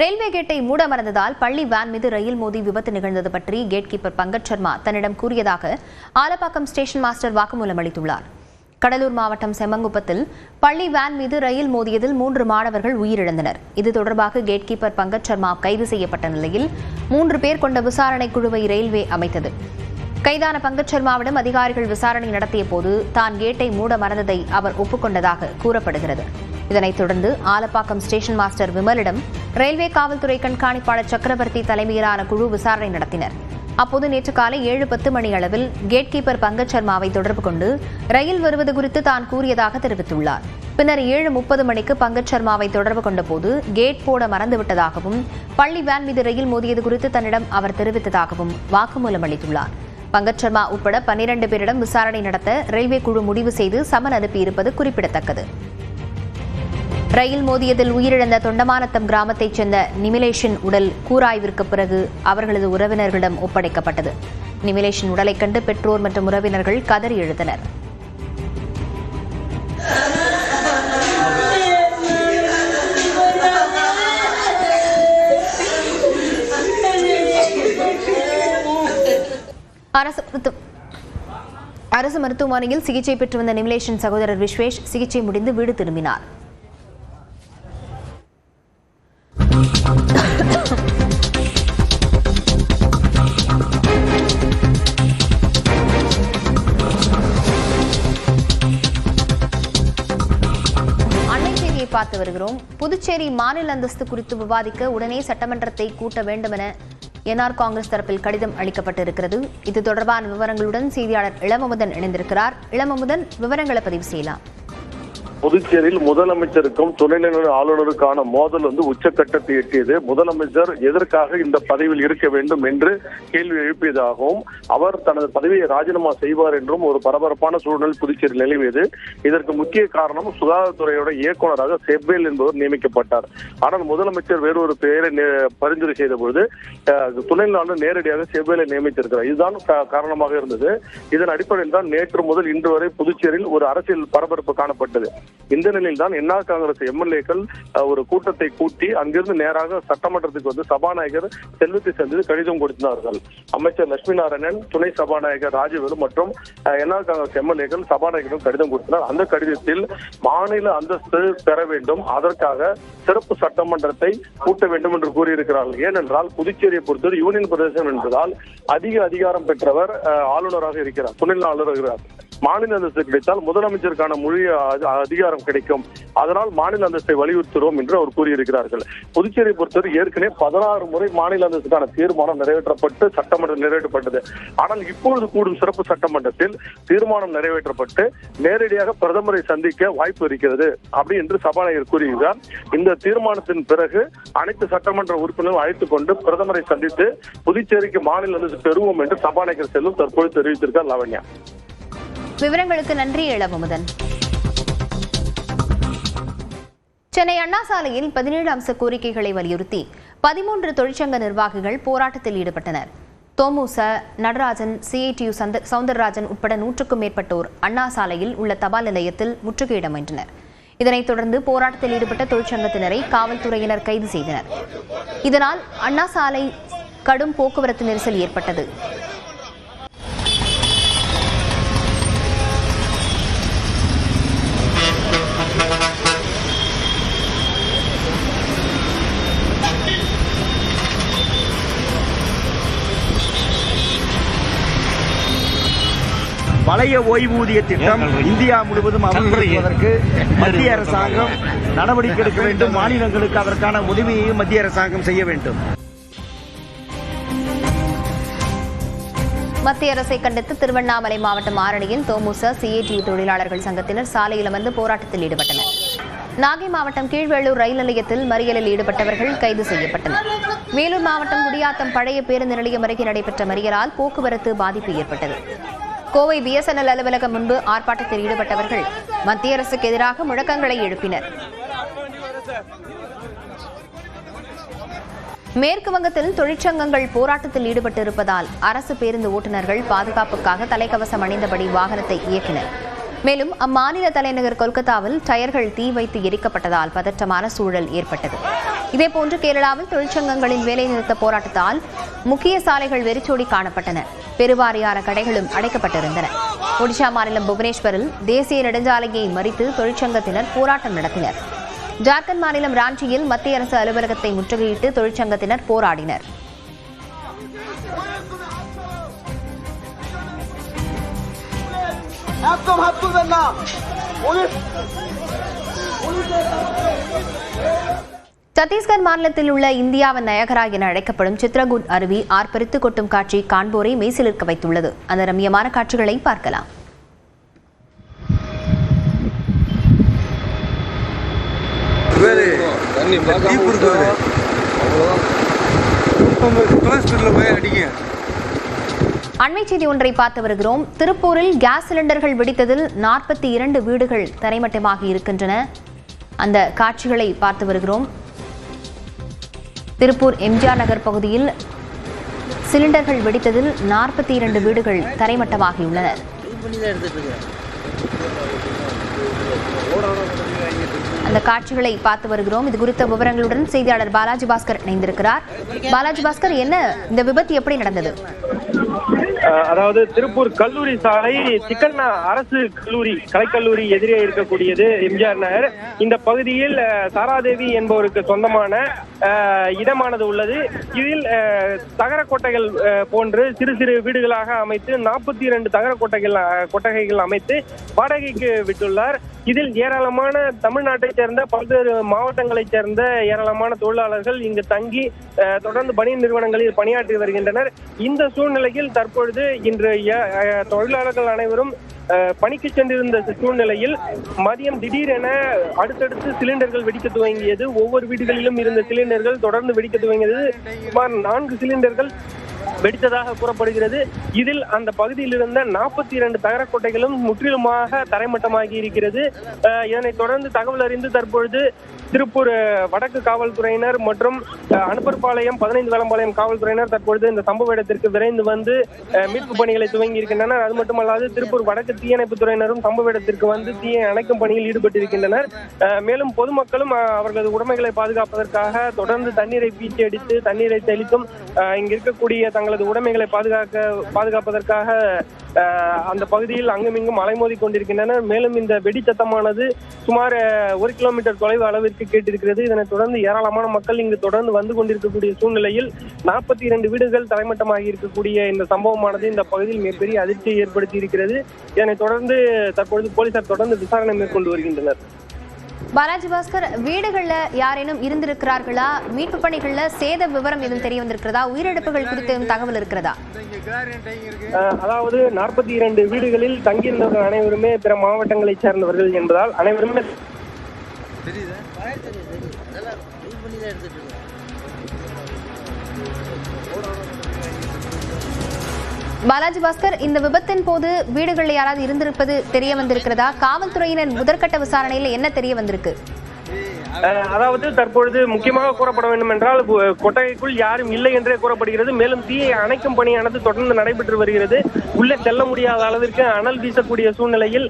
Railway கேட்டை மூட மறந்ததால் பள்ளி வேன் மீது ரயில் மோதி விபத்து நிகழ்ந்தது பற்றி கேட் கீப்பர் பங்கஜ் சர்மா தன்னிடம் கூறியதாக ஆலப்பாக்கம் ஸ்டேஷன் மாஸ்டர் வாக்குமூலம் அளித்துள்ளார். கடலூர் மாவட்டம் செம்மங்குப்பத்தில் பள்ளி வேன் மீது ரயில் மோதியதில் மூன்று மாணவர்கள் உயிரிழந்தனர். இது தொடர்பாக கேட் கீப்பர் பங்கஜ் சர்மா கைது செய்யப்பட்ட நிலையில் மூன்று பேர் கொண்ட விசாரணை குழுவை ரயில்வே அமைத்தது. கைதான பங்கஜ் சர்மாவிடம் அதிகாரிகள் விசாரணை நடத்திய போது தான் கேட்டை மூட மறந்ததை அவர் ஒப்புக்கொண்டதாக கூறப்படுகிறது. இதனைத் தொடர்ந்து ஆலப்பாக்கம் ஸ்டேஷன் மாஸ்டர் விமலிடம் ரயில்வே காவல்துறை கண்காணிப்பாளர் சக்கரவர்த்தி தலைமையிலான குழு விசாரணை நடத்தினர். அப்போது நேற்று காலை ஏழு பத்து மணி அளவில் கேட் கீப்பர் பங்கஜ் சர்மாவை தொடர்பு கொண்டு ரயில் வருவது குறித்து தான் கூறியதாக தெரிவித்துள்ளார். பின்னர் ஏழு முப்பது மணிக்கு பங்கஜ் சர்மாவை தொடர்பு கொண்டபோது கேட் போட மறந்துவிட்டதாகவும் பள்ளி வேன் மீது ரயில் மோதியது குறித்து தன்னிடம் அவர் தெரிவித்ததாகவும் வாக்குமூலம் அளித்துள்ளார். பங்கஜ் சர்மா உட்பட பன்னிரண்டு பேரிடம் விசாரணை நடத்த ரயில்வே குழு முடிவு செய்து சமன் அனுப்பியிருப்பது குறிப்பிடத்தக்கது. ரயில் மோதியதில் உயிரிழந்த தொண்டமானத்தம் கிராமத்தைச் சேர்ந்த நிமிலேஷின் உடல் கூராய்விற்கு பிறகு அவர்களது உறவினர்களிடம் ஒப்படைக்கப்பட்டது. நிமிலேஷின் உடலைக் கண்டு பெற்றோர் மற்றும் உறவினர்கள் கதறி எழுந்தனர். அரசு அரசு மருத்துவமனையில் சிகிச்சை பெற்று வந்த நிமிலேஷின் சகோதரர் விஸ்வேஷ் சிகிச்சை முடிந்து வீடு திரும்பினார். எதிர்பார்த்து பார்த்து வருகிறோம். புதுச்சேரி மாநில அந்தஸ்து குறித்து விவாதிக்க உடனே சட்டமன்றத்தை கூட்ட வேண்டும் என என்ஆர் காங்கிரஸ் தரப்பில் கடிதம் அளிக்கப்பட்டிருக்கிறது. இது தொடர்பான விவரங்களுடன் செய்தியாளர் இளமமுதன் இணைந்திருக்கிறார். இளமமுதன் விவரங்களை பதிவு செய்யலாம். புதுச்சேரியில் முதலமைச்சருக்கும் துணைநிலை ஆளுநருக்கான மோதல் வந்து உச்சக்கட்டத்தை எட்டியது. முதலமைச்சர் எதற்காக இந்த பதவியில் இருக்க வேண்டும் என்று கேள்வி எழுப்பியதாகவும் அவர் தனது பதவியை ராஜினாமா செய்வார் என்றும் ஒரு பரபரப்பான சூழ்நிலை புதுச்சேரியில் நிலவியது. இதற்கு முக்கிய காரணம் சுகாதாரத்துறையோட இயக்குநராக செவ்வேல் என்பவர் நியமிக்கப்பட்டார். ஆனால் முதலமைச்சர் வேறு ஒரு பெயரை நே- பரிந்துரை செய்த பொழுது துணைநிலை ஆளுநர் நேரடியாக செவ்வேலை நியமித்திருக்கிறார். இதுதான் காரணமாக இருந்தது. இதன் அடிப்படையில் தான் நேற்று முதல் இன்று வரை புதுச்சேரியில் ஒரு அரசியல் பரபரப்பு காணப்பட்டது. இந்த நிலையில் தான் என்ஆர் காங்கிரஸ் எம்எல்ஏக்கள் ஒரு கூட்டத்தை கூட்டி அங்கிருந்து நேராக சட்டமன்றத்துக்கு வந்து சபாநாயகர் செல்வத்தை சந்தித்து கடிதம் கொடுத்தார்கள். அமைச்சர் லட்சுமி நாராயணன் துணை சபாநாயகர் ராஜவேலு மற்றும் என்ஆர் காங்கிரஸ் எம்எல்ஏக்கள் சபாநாயகரிடம் கடிதம் கொடுத்தனர். அந்த கடிதத்தில் மாநில அந்தஸ்து பெற வேண்டும் அதற்காக சிறப்பு சட்டமன்றத்தை கூட்ட வேண்டும் என்று கூறியிருக்கிறார்கள். ஏனென்றால் புதுச்சேரியை பொறுத்தவரை யூனியன் பிரதேசம் என்பதால் அதிக அதிகாரம் பெற்றவர் ஆளுநராக இருக்கிறார் துணை ஆளுநர் இருக்கிறார். மாநில அந்தஸ்து கிடைத்தால் முதலமைச்சருக்கான மொழி அதிகாரம் கிடைக்கும். அதனால் மாநில அந்தஸ்தை வலியுறுத்துகிறோம் என்று அவர் கூறியிருக்கிறார்கள். புதுச்சேரியை பொறுத்தவரை ஏற்கனவே பதினாறு முறை மாநில அந்தஸ்துக்கான தீர்மானம் நிறைவேற்றப்பட்டு சட்டமன்றம் நிறைவேற்றப்பட்டது. ஆனால் இப்பொழுது கூடும் சிறப்பு சட்டமன்றத்தில் தீர்மானம் நிறைவேற்றப்பட்டு நேரடியாக பிரதமரை சந்திக்க வாய்ப்பு இருக்கிறது அப்படி என்று சபாநாயகர் கூறியிருக்கிறார். இந்த தீர்மானத்தின் பிறகு அனைத்து சட்டமன்ற உறுப்பினரும் அழைத்துக் கொண்டு பிரதமரை சந்தித்து புதுச்சேரிக்கு மாநில அந்தஸ்து பெறுவோம் என்று சபாநாயகர் செல்லும் தற்போது தெரிவித்திருக்கார் லாவண்யா. விவரங்களுக்கு நன்றி இளமமுதன் சென்னை அண்ணா சாலையில் பதினேழு அம்ச கோரிக்கைகளை வலியுறுத்தி பதிமூன்று தொழிற்சங்க நிர்வாகிகள் போராட்டத்தில் ஈடுபட்டனர். தோமுச நடராஜன் சிஐடியு சவுந்தரராஜன் உட்பட நூற்றுக்கும் மேற்பட்டோர் அண்ணா சாலையில் உள்ள தபால் நிலையத்தில் முற்றுகையிடமின்றனர். இதனைத் தொடர்ந்து போராட்டத்தில் ஈடுபட்ட தொழிற்சங்கத்தினரை காவல்துறையினர் கைது செய்தனர். இதனால் அண்ணா சாலை கடும் போக்குவரத்து நெரிசல் ஏற்பட்டது. பழைய ஓய்வூதிய திட்டம் இந்தியா முழுவதும் அமல்படுத்துவதற்கு மத்திய அரசாங்கம் நடவடிக்கை எடுக்க வேண்டும். மாநிலங்களுக்கு அதற்கான உதவியையும் மத்திய அரசாங்கம் செய்ய வேண்டும். மத்திய அரசை கண்டித்து திருவண்ணாமலை மாவட்டம் ஆரணியில் தோமுச சிஏடியு தொழிலாளர்கள் சங்கத்தினர் சாலையில் அமர்ந்து போராட்டத்தில் ஈடுபட்டனர். நாகை மாவட்டம் கீழ்வேளூர் ரயில் நிலையத்தில் மறியலில் ஈடுபட்டவர்கள் கைது செய்யப்பட்டனர். வேலூர் மாவட்டம் குடியாத்தம் பழைய பேருந்து நிலையம் அருகே நடைபெற்ற மறியலால் போக்குவரத்து பாதிப்பு ஏற்பட்டது. கோவை பிஎஸ்என்எல் அலுவலகம் முன்பு ஆர்ப்பாட்டத்தில் ஈடுபட்டவர்கள் மத்திய அரசுக்கு எதிராக முழக்கங்களை எழுப்பினர். மேற்கு வங்கத்தில் தொழிற்சங்கங்கள் போராட்டத்தில் ஈடுபட்டிருப்பதால் அரசு பேருந்து ஓட்டுநர்கள் பாதுகாப்புக்காக தலைக்கவசம் அணிந்தபடி வாகனத்தை இயக்கினர். மேலும் அம்மாநில தலைநகர் கொல்கத்தாவில் டயர்கள் தீ வைத்து எரிக்கப்பட்டதால் பதற்றமான சூழல் ஏற்பட்டது. இதேபோன்று கேரளாவில் தொழிற்சங்கங்களின் வேலைநிறுத்த போராட்டத்தால் முக்கிய சாலைகள் வெறிச்சோடி காணப்பட்டன. பெருவாரியான கடைகளும் அடைக்கப்பட்டிருந்தன ஒடிஷா மாநிலம் புவனேஸ்வரில் தேசிய நெடுஞ்சாலையை மறித்து தொழிற்சங்கத்தினர் போராட்டம் நடத்தினர் ஜார்க்கண்ட் மாநிலம் ராஞ்சியில் மத்திய அரசு அலுவலகத்தை முற்றுகையிட்டு தொழிற்சங்கத்தினர் போராடினர் একদম হাত তুলবেন না পুলিশ சத்தீஸ்கர் மாநிலத்தில் உள்ள இந்தியாவின் நயகரா என அழைக்கப்படும் சித்ரகூட் அருவி ஆர்ப்பரித்து கொட்டும் காட்சி காண்போரை மெய்சிலிர்க்க வைத்துள்ளது. அந்த ரம்மியமான காட்சிகளை பார்க்கலாம். அண்மை செய்தி ஒன்றை பார்த்து வருகிறோம். திருப்பூரில் கேஸ் சிலிண்டர்கள் வெடித்ததில் நாற்பத்தி இரண்டு வீடுகள் தரைமட்டமாகி இருக்கின்றன. அந்த காட்சிகளை பார்த்து வருகிறோம். திருப்பூர் எம்ஜிஆர் நகர் பகுதியில் சிலிண்டர்கள் வெடித்ததில் நாற்பத்தி இரண்டு வீடுகள் தரைமட்டமாகியுள்ளன. அந்த காட்சிகளை பார்த்து வருகிறோம். இது குறித்த விவரங்களுடன் செய்தியாளர் பாலாஜி பாஸ்கர் இணைந்திருக்கிறார். பாலாஜி பாஸ்கர் என்ன இந்த விபத்து எப்படி நடந்தது? அதாவது திருப்பூர் கல்லூரி சாலை சிக்கண்ணா அரசு கல்லூரி கலைக்கல்லூரி எதிரே இருக்கக்கூடியது எம்ஜிஆர் நகர். இந்த பகுதியில் சாராதேவி என்பவருக்கு சொந்தமான இடமானது உள்ளது. இதில் தகர கொட்டைகள் போன்று சிறு சிறு வீடுகளாக அமைத்து நாற்பத்தி இரண்டு தகர கொட்டைகள் கொட்டகைகள் அமைத்து வாடகைக்கு விட்டுள்ளார். இதில் ஏராளமான தமிழ்நாட்டைச் சேர்ந்த பல்வேறு மாவட்டங்களைச் சேர்ந்த ஏராளமான தொழிலாளர்கள் இங்கு தங்கி தொடர்ந்து பணி நிறுவனங்களில் பணியாற்றி வருகின்றனர். இந்த சூழ்நிலையில் தற்பொழுது இன்று தொழிலாளர்கள் அனைவரும் பணிக்கு சென்றிருந்த சூழ்நிலையில் மதியம் திடீரென அடுத்தடுத்து சிலிண்டர்கள் வெடிக்க துவங்கியது. ஒவ்வொரு வீடுகளிலும் இருந்த சிலிண்டர்கள் தொடர்ந்து வெடிக்க துவங்கியது. சுமார் நான்கு சிலிண்டர்கள் வெடித்ததாக கூறப்படுகிறது. இதில் அந்த பகுதியில் இருந்த நாற்பத்தி இரண்டு தகரக்கோட்டைகளும் முற்றிலுமாக தரைமட்டமாகி இருக்கிறது. இதனை இதனைத் தொடர்ந்து தகவல் அறிந்து தற்பொழுது திருப்பூர் வடக்கு காவல்துறையினர் மற்றும் அனுப்பர்பாளையம் பதினைந்து வேளம்பாளையம் காவல்துறையினர் தற்பொழுது இந்த சம்பவ இடத்திற்கு விரைந்து வந்து மீட்பு பணிகளை துவங்கி இருக்கின்றனர். அது மட்டுமல்லாது திருப்பூர் வடக்கு தீயணைப்பு துறையினரும் சம்பவ இடத்திற்கு வந்து தீயை அணைக்கும் பணியில் ஈடுபட்டிருக்கின்றனர். மேலும் பொதுமக்களும் அவர்களது உடைமைகளை பாதுகாப்பதற்காக தொடர்ந்து தண்ணீரை பீச்சி அடித்து தண்ணீரை தெளித்தும் அஹ், இங்கு இருக்கக்கூடிய தங்களது உடைமைகளை பாதுகாக்க பாதுகாப்பதற்காக அந்த பகுதியில் அங்குமிங்கும் அலைமோதி கொண்டிருக்கின்றன. மேலும் இந்த வெடிச்சத்தமானது சுமார் ஒரு கிலோமீட்டர் தொலைவு அளவிற்கு கேட்டிருக்கிறது. இதனைத் தொடர்ந்து ஏராளமான மக்கள் இங்கு தொடர்ந்து வந்து கொண்டிருக்கக்கூடிய சூழ்நிலையில் நாற்பத்தி இரண்டு வீடுகள் தலைமட்டமாகி இருக்கக்கூடிய இந்த சம்பவமானது இந்த பகுதியில் மிகப்பெரிய அதிர்ச்சியை ஏற்படுத்தி இருக்கிறது. இதனைத் தொடர்ந்து தற்பொழுது போலீசார் தொடர்ந்து விசாரணை மேற்கொண்டு வருகின்றனர். பாலாஜி பாஸ்கர் வீடுகள்ல யாரேனும் இருந்திருக்கிறார்களா? மீட்பு பணிகளில் சேத விவரம் எதுவும் தெரிய வந்திருக்கிறதா? உயிரிழப்புகள் குறித்து தகவல் இருக்கிறதா? அஹ், அதாவது நாற்பத்தி இரண்டு வீடுகளில் தங்கியிருந்தவர்கள் அனைவருமே பிற மாவட்டங்களைச் சேர்ந்தவர்கள் என்பதால் அனைவருமே பாலாஜி பாஸ்கர் இந்த விபத்தின் போது வீடுகளில் யாராவது இருந்திருப்பது தெரிய வந்திருக்கிறதா? காவல்துறையினர் முதற்கட்ட விசாரணையில என்ன தெரிய வந்திருக்கு? அதாவது தற்பொழுது முக்கியமாக கூறப்பட வேண்டும் என்றால் கொட்டகைக்குள் யாரும் இல்லை என்றே கூறப்படுகிறது. மேலும் தீயை அணைக்கும் பணியானது தொடர்ந்து நடைபெற்று வருகிறது. உள்ளே செல்ல முடியாத அளவிற்கு அனல் வீசக்கூடிய சூழ்நிலையில்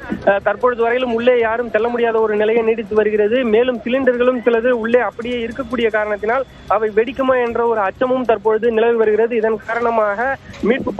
தற்பொழுது வரையிலும் உள்ளே யாரும் செல்ல முடியாத ஒரு நிலையை நீடித்து வருகிறது. மேலும் சிலிண்டர்களும் சிலது உள்ளே அப்படியே இருக்கக்கூடிய காரணத்தினால் அவை வெடிக்குமா என்ற ஒரு அச்சமும் தற்பொழுது நிலவி வருகிறது. இதன் காரணமாக மீட்பு